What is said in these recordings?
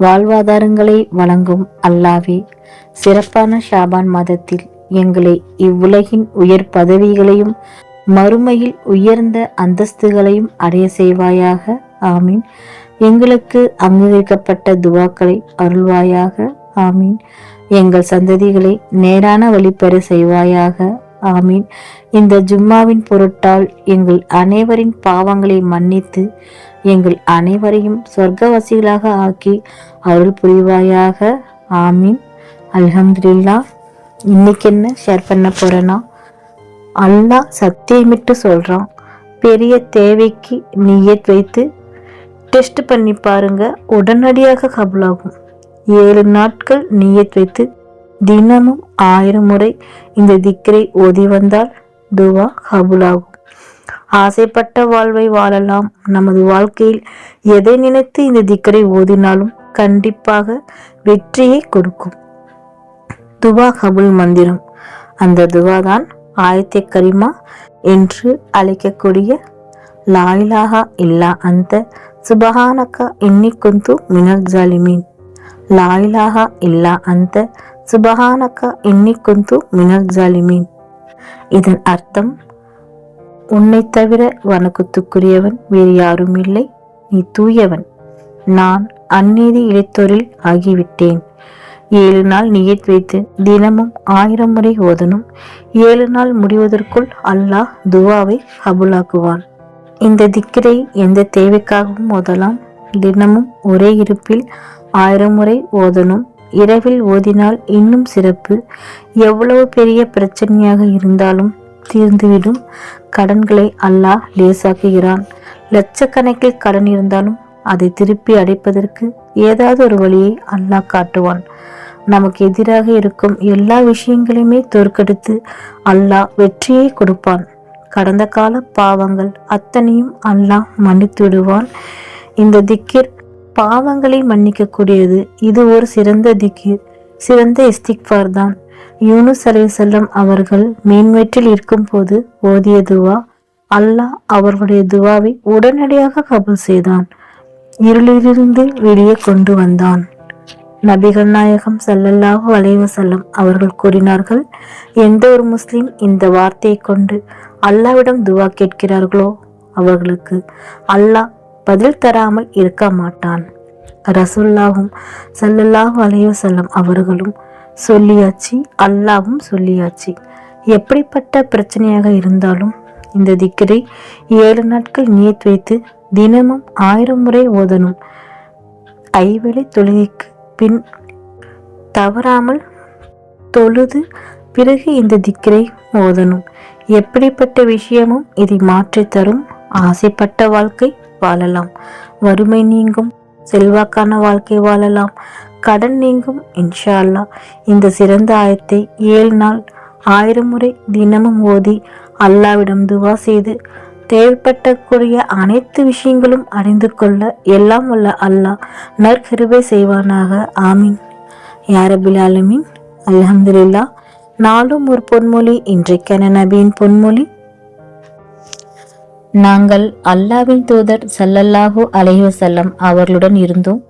வாழ்வாதாரங்களை வழங்கும் அல்லாவே சிறப்பான ஷாபான் மாதத்தில் எங்களை இவ்வுலகின் உயர் பதவிகளையும் மறுமையில் உயர்ந்த அந்தஸ்துகளையும் அடைய செய்வாயாக. ஆமீன். எங்களுக்கு அங்கீகரிக்கப்பட்ட துவாக்களை அருள்வாயாக. ஆமீன். எங்கள் சந்ததிகளை நேரான வழிபெற செய்வாயாக. ஆமீன். இந்த ஜும்மாவின் பொருட்டால் எங்கள் அனைவரின் பாவங்களை மன்னித்து எங்கள் அனைவரையும் சொர்க்கவாசிகளாக ஆக்கி அருள் புரிவாயாக. ஆமீன். அல்ஹம்துல்லா இன்னைக்கு என்ன ஷேர் பண்ண போறேன்னா அல்லாஹ் சத்தியமிட்டு சொல்றான் பெரிய தேவைக்கு நீயத் வைத்து டெஸ்ட் பண்ணி பாருங்க உடனடியாக கபுலாகும். ஏழு நாட்கள் நீயத் வைத்து தினமும் ஆயிரம் முறை இந்த திக்கரை ஓதி வந்தால் துவா கபுலாகும். ஆசைப்பட்ட வாழ்வை வாழலாம். நமது வாழ்க்கையில் எதை நினைத்து இந்த திக்கரை ஓதினாலும் கண்டிப்பாக வெற்றியை கொடுக்கும். துவா கபுல் மந்திரம். அந்த துவா தான் ஆயத்தை கரிமா என்று அழைக்கக்கூடிய லாயிலாகா இல்லா அந்த சுபஹானக்கா இன்னி குந்து மினல் ஜாலிமீன். லாயிலாகா இல்லா அந்த சுபஹானக்கா இன்னி குந்து மினல் ஜாலிமீன் இதன் அர்த்தம் உன்னை தவிர வணக்கத்துக்குரியவன் வேறு யாரும் இல்லை நீ தூயவன் நான் அந்நீதி இழைத்தோரில் ஆகிவிட்டேன் ஏழு நாள் நியத் வைத்து தினமும் ஆயிரம் முறை ஓதனும் ஏழு நாள் முடிவதற்குள் அல்லாஹ் துவாவை கபுலாக்குவான் இந்த திக்கரை எந்த தேவைக்காகவும் ஓதலாம் தினமும் ஒரே இருப்பில் ஆயிரம் முறை ஓதனும் இரவில் ஓதினால் இன்னும் சிறப்பு. எவ்வளவு பெரிய பிரச்சனையாக இருந்தாலும் தீர்ந்துவிடும். கடன்களை அல்லாஹ் லேசாக்குகிறான். லட்சக்கணக்கில் கடன் இருந்தாலும் அதை திருப்பி அடைப்பதற்கு ஏதாவது ஒரு வழியை அல்லாஹ் காட்டுவான். நமக்கு எதிராக இருக்கும் எல்லா விஷயங்களையுமே தோற்கடித்து அல்லாஹ் வெற்றியை கொடுப்பான். கடந்த கால பாவங்கள் அத்தனையும் அல்லாஹ் மன்னித்து விடுவான் இந்த திக்கிர் பாவங்களை மன்னிக்கக்கூடியது. இது ஒரு சிறந்த திகிர் சிறந்த இஸ்திக்பார் தான். யூனுஸ் அலைஹிஸ்ஸலாம் அவர்கள் மீன்வயிற்றில் இருக்கும்போது ஓதிய துவா அல்லாஹ் அவர்களுடைய துவாவை உடனடியாக கபூல் செய்தான். இருளிலிருந்து வெளியே கொண்டு வந்தான். நபிகள் நாயகம் ஸல்லல்லாஹு அலைஹி செல்லம் அவர்கள் கூறினார்கள் எந்த ஒரு முஸ்லிம் இந்த வார்த்தையை கொண்டு அல்லாவிடம் துவா கேட்கிறார்களோ அவர்களுக்கு அல்லாஹ் பதில் தராமல் இருக்க மாட்டான். ரசுல்லாவும் ஸல்லல்லாஹு அலைஹி அவர்களும் சொல்லியாச்சு அல்லாவும் சொல்லியாச்சு. எப்படிப்பட்ட பிரச்சனையாக இருந்தாலும் இந்த திக்கரை ஏழு நாட்கள் நியத் வைத்து தினமும் ஆயிரம் முறை ஓதணும். ஐவேளை தொழுகைக்கு பின் தவறாமல் தொழுது பிறகு இந்த திக்கரை ஓதணும். எப்படிப்பட்ட விஷயமும் இதை மாற்றித்தரும். ஆசைப்பட்ட வாழ்க்கை வாழலாம். வறுமை நீங்கும் செல்வாக்கான வாழ்க்கை வாழலாம். கடன் நீங்கும் இன்ஷா அல்லாஹ் இந்த சிறந்த ஆயத்தை ஏழு நாள் ஆயிரம் முறை தினமும் ஓதி அல்லாவிடம் துவா செய்து தேவைப்பட்டக்கூடிய அனைத்து விஷயங்களும் அறிந்து கொள்ள எல்லாம் வல்ல அல்லாஹ் நற்கிருபை செய்வானாக. ஆமீன். யாரபில் ஆலமீன். அலமதுல்லா நாளும் ஒரு பொன்மொழி இன்றைக்கான நபியின் பொன்மொழி. நாங்கள் அல்லாவின் தூதர் சல்லல்லாஹு அலைவசல்லம் அவர்களுடன் இருந்தோம்.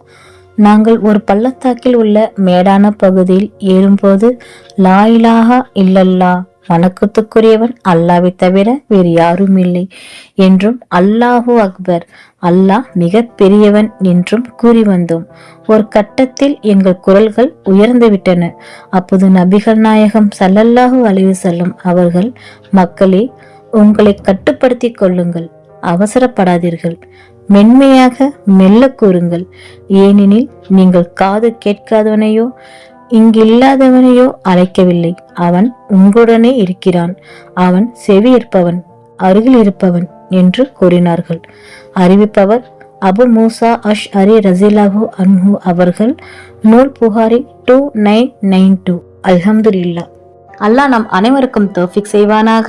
நாங்கள் ஒரு பள்ளத்தாக்கில் உள்ள மேடான பகுதியில் ஏறும்போது லா இலாஹா இல்லல்லா வணக்கத்துக்குரியவன் அல்லாவை தவிர வேறு யாரும் இல்லை என்றும் அல்லாஹு அக்பர் அல்லாஹ் மிக பெரியவன் என்றும் கூறி வந்தோம். ஒரு கட்டத்தில் எங்கள் குரல்கள் உயர்ந்துவிட்டன அப்போது நபிகள் நாயகம் சல்லல்லாஹு அலைவு செல்லும் அவர்கள் மக்களே உங்களை கட்டுப்படுத்திக் கொள்ளுங்கள். அவசரப்படாதீர்கள். மென்மையாக மெல்ல கூறுங்கள். ஏனெனில் நீங்கள் காது கேட்காதவனையோ இங்கில்லாதவனையோ அழைக்கவில்லை. அவன் உங்களுடனே இருக்கிறான். அவன் செவி இருப்பவன் அருகில் இருப்பவன் என்று கூறினார்கள். அறிவிப்பவர் அபு மூசா அஷ் அரி ரசிலாஹு அன்ஹு அவர்கள். நூல் Bukhari two nine nine two அல்ஹம்துல்லா அல்லாஹ் நம் அனைவருக்கும் தோஃபிக் செய்வானாக.